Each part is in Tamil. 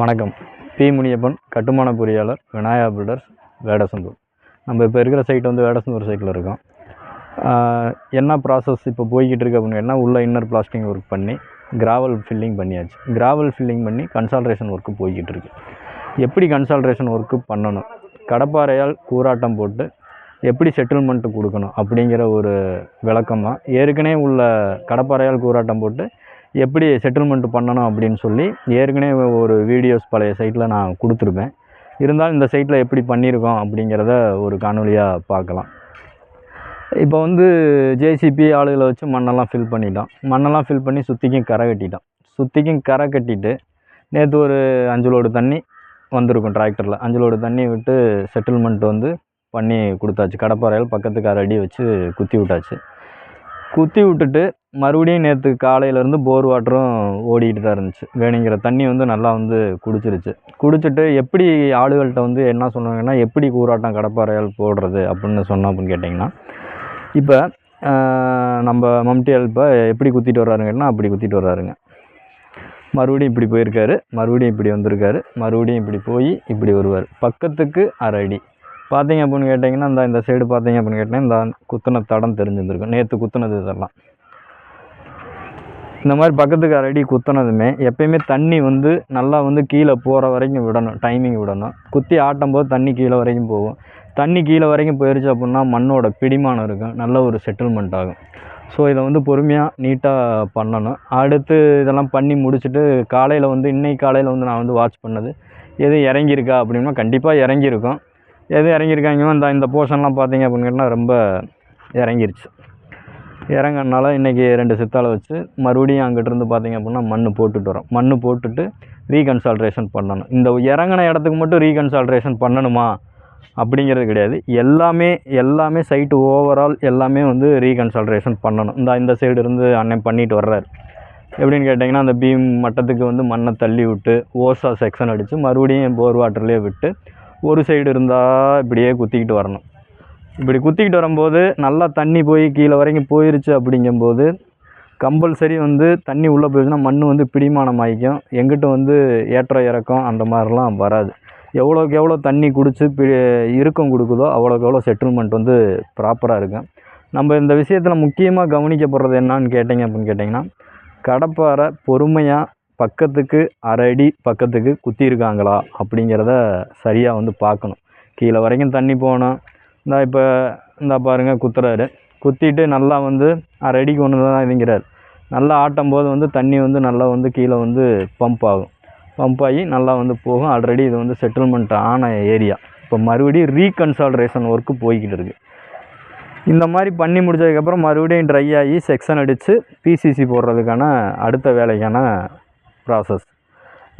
வணக்கம். பி. முனியப்பன் கட்டுமான பொறியாளர் விநாயகா பில்டர்ஸ் வேடசந்தூர். நம்ம இப்போ இருக்கிற சைட் வந்து வேடசந்தூர் சைட்டில் இருக்கோம். என்ன ப்ராசஸ் இப்போ போய்கிட்டு இருக்கு அப்படின்னு உள்ள இன்னர் பிளாஸ்டிங் ஒர்க் பண்ணி கிராவல் ஃபில்லிங் பண்ணியாச்சு. கிராவல் ஃபில்லிங் பண்ணி கன்சால்ட்ரேஷன் ஒர்க்கு போய்கிட்டு இருக்கு. எப்படி கன்சால்ட்ரேஷன் ஒர்க்கு பண்ணணும்? கடப்பாறையால் கூராட்டம் போட்டு எப்படி செட்டில்மெண்ட்டு கொடுக்கணும் அப்படிங்கிற ஒரு விளக்கமாக ஏற்கனவே உள்ள கடப்பாறையால் கூராட்டம் போட்டு எப்படி செட்டில்மெண்ட் பண்ணணும் அப்படின்னு சொல்லி ஏற்கனவே ஒரு வீடியோஸ் பழைய சைட்டில் நான் கொடுத்துருப்பேன். இருந்தாலும் இந்த சைட்டில் எப்படி பண்ணியிருக்கோம் அப்படிங்கிறத ஒரு காணொலியாக பார்க்கலாம். இப்போ வந்து ஜேசிபி ஆளுகளை வச்சு மண்ணெல்லாம் ஃபில் பண்ணிட்டோம். மண்ணெல்லாம் ஃபில் பண்ணி சுற்றிக்கும் கரை கட்டிட்டோம். சுற்றிக்கும் கரை கட்டிட்டு நேற்று ஒரு அஞ்சு லோடு தண்ணி வந்திருக்கும் டிராக்டரில் அஞ்சு லோடு தண்ணி விட்டு செட்டில்மெண்ட் வந்து பண்ணி கொடுத்தாச்சு. கடப்பாறையில் பக்கத்துக்கு அரை வச்சு குத்தி விட்டாச்சு. குத்தி விட்டுட்டு மறுபடியும் நேற்று காலையிலேருந்து போர் வாட்டரும் ஓடிக்கிட்டு தான் இருந்துச்சு. வேணுங்கிற தண்ணி வந்து நல்லா வந்து குடிச்சிருச்சு. குடிச்சிட்டு எப்படி ஆளுகள்கிட்ட வந்து என்ன சொன்னாங்கன்னா எப்படி கூறாட்டம் கடப்பாறையால் போடுறது அப்படின்னு சொன்னோம் அப்படின்னு கேட்டிங்கன்னா இப்போ நம்ம மம்டியால் இப்போ எப்படி குத்திட்டு வர்றாருங்கன்னா அப்படி குத்திட்டு வர்றாருங்க. மறுபடியும் இப்படி போயிருக்காரு மறுபடியும் இப்படி வந்திருக்காரு மறுபடியும் இப்படி போய் இப்படி வருவார். பக்கத்துக்கு அரை அடி. பார்த்தீங்க அப்படின்னு கேட்டிங்கன்னா இந்த இந்த சைடு பார்த்தீங்க அப்படின்னு கேட்டிங்கன்னா இந்த குத்துன தடம் தெரிஞ்சிருந்துருக்கும். நேற்று குத்துனது இதெல்லாம். இந்த மாதிரி பக்கத்துக்கு அரடி அடி குத்துனதுமே எப்பயுமே தண்ணி வந்து நல்லா வந்து கீழே போகிற வரைக்கும் விடணும் டைமிங் விடணும். குத்தி ஆட்டும் போது தண்ணி கீழே வரைக்கும் போகும். தண்ணி கீழே வரைக்கும் போயிடுச்சு அப்படின்னா மண்ணோட பிடிமானம் இருக்கும். நல்ல ஒரு செட்டில்மெண்ட் ஆகும். ஸோ இதை வந்து பொறுமையாக நீட்டாக பண்ணணும். அடுத்து இதெல்லாம் பண்ணி முடிச்சுட்டு காலையில் வந்து இன்னைக்கு காலையில் வந்து நான் வந்து வாட்ச் பண்ணது. எது இறங்கியிருக்கா அப்படின்னா கண்டிப்பாக இறங்கியிருக்கும். எது இறங்கியிருக்காங்க இந்த இந்த போர்ஷன்லாம் பார்த்தீங்க அப்படின்னு கேட்டால் ரொம்ப இறங்கிருச்சு. இறங்கனால இன்றைக்கி ரெண்டு சித்தாளை வச்சு மறுபடியும் அங்கிட்டிருந்து பார்த்தீங்க அப்படின்னா மண் போட்டுட்டு வரோம். மண் போட்டுட்டு ரீகன்சால்ட்ரேஷன் பண்ணணும். இந்த இறங்கின இடத்துக்கு மட்டும் ரீகன்சால்ட்ரேஷன் பண்ணணுமா? அப்படிங்கிறது கிடையாது. எல்லாமே எல்லாமே சைட்டு ஓவரால் எல்லாமே வந்து ரீகன்சால்ட்ரேஷன் பண்ணணும். இந்த இந்த சைடு இருந்து அண்ணன் பண்ணிட்டு வர்றாரு. எப்படின்னு கேட்டிங்கன்னா அந்த பீம் மட்டத்துக்கு வந்து மண்ணை தள்ளி விட்டு ஓசா செக்ஷன் அடித்து மறுபடியும் போர் வாட்டர்லேயே விட்டு ஒரு சைடு இருந்தால் இப்படியே குத்திக்கிட்டு வரணும். இப்படி குத்திக்கிட்டு வரும்போது நல்லா தண்ணி போய் கீழே வரைக்கும் போயிருச்சு அப்படிங்கும்போது கம்பல்சரி வந்து தண்ணி உள்ளே போயிடுச்சுன்னா மண் வந்து பிடிமானம் ஆகிக்கும் எங்கிட்ட வந்து ஏற்ற இறக்கம் அந்த மாதிரிலாம் வராது. எவ்வளோக்கு எவ்வளோ தண்ணி குடித்து பி இறுக்கம் கொடுக்குதோ அவ்வளோக்கு எவ்வளோ செட்டில்மெண்ட் வந்து ப்ராப்பராக இருக்கும். நம்ம இந்த விஷயத்தில் முக்கியமாக கவனிக்கப்படுறது என்னான்னு கேட்டிங்க அப்படின்னு கேட்டிங்கன்னா கடப்பாரை பொறுமையாக பக்கத்துக்கு அரை அடி பக்கத்துக்கு குத்திருக்காங்களா அப்படிங்கிறத சரியாக வந்து பார்க்கணும். கீழே வரைக்கும் தண்ணி போகணும் இந்த இப்போ இந்த பாருங்கள் குத்துறாரு. குத்திட்டு நல்லா வந்து அரை அடிக்கு ஒன்று தான் இதுங்கிறார் நல்லா ஆட்டும் போது வந்து தண்ணி வந்து நல்லா வந்து கீழே வந்து பம்ப் ஆகும். பம்ப் ஆகி நல்லா வந்து போகும். ஆல்ரெடி இது வந்து செட்டில்மெண்ட் ஆன ஏரியா இப்போ மறுபடியும் ரீகன்சால்ட்ரேஷன் ஒர்க்கு போய்கிட்டு இருக்குது இந்த மாதிரி பண்ணி முடிச்சதுக்கப்புறம் மறுபடியும் ட்ரை ஆகி செக்ஷன் அடித்து பிசிசி போடுறதுக்கான அடுத்த வேலைக்கான ப்ராசஸ்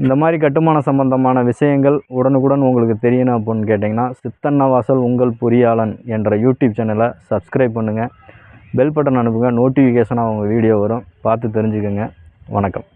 இந்த மாதிரி கட்டுமான சம்பந்தமான விஷயங்கள் உடனுக்குடன் உங்களுக்கு தெரியணும் அப்படின்னு கேட்டிங்கன்னா சித்தன்னவாசல் வாசல் உங்கள் பொறியாளன் என்ற யூடியூப் சேனலை சப்ஸ்கிரைப் பண்ணுங்கள் பெல் பட்டன் அனுப்புங்க நோட்டிஃபிகேஷனாக உங்கள் வீடியோ வரும். பார்த்து தெரிஞ்சுக்கோங்க. வணக்கம்.